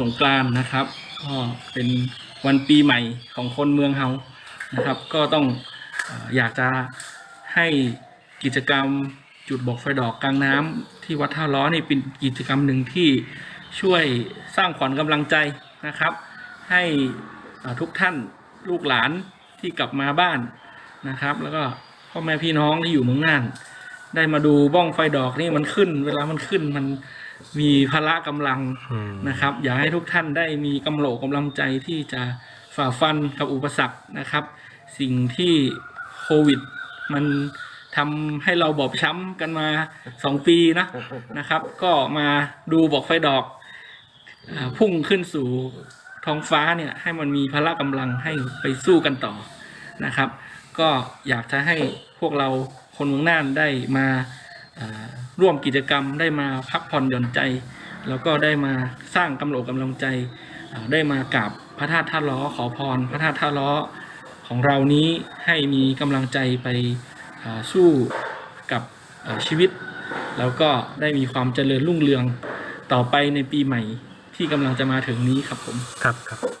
สงกรานต์นะครับ ก็เป็นวันปีใหม่ของคนเมืองเฮานะครับ ก็ต้องอยากจะให้กิจกรรมจุดบอกไฟดอกกลางน้ำที่วัดท่าล้อนี่เป็นกิจกรรมหนึ่งที่ช่วยสร้างขวัญกำลังใจนะครับ ให้ทุกท่านลูกหลานที่กลับมาบ้านนะครับ แล้วก็พ่อแม่พี่น้องที่อยู่เมืองน่าน ได้มาดูบ้องไฟดอกนี่มันขึ้น เวลามันขึ้นมันมีพละกำลังอืมนะครับ อยากให้ทุกท่านได้มีกำโหลกกำลังใจที่จะฝ่าฟันกับอุปสรรคนะครับ สิ่งที่โควิด มันทำให้เราบอบช้ำกันมาสองปีนะนะครับ ก็มาดูบอกไฟดอกอาพุ่งขึ้นสู่ท้องฟ้าเนี่ยให้มันมีพละกำลังให้ไปสู้กันต่อนะครับ ก็อยากจะให้พวกเราคนเมืองน่านได้มาร่วมกิจกรรมได้มาพักผ่อนหย่อนใจ แล้วก็ได้มาสร้างกำลังกำลังใจได้มากราบพระธาตุท่าล้อขอพร พระธาตุท่าล้อของเรานี้ให้มีกำลังใจไปสู้กับชีวิต แล้วก็ได้มีความเจริญรุ่งเรืองต่อไปในปีใหม่ที่กำลังจะมาถึงนี้ครับผม ครับครับ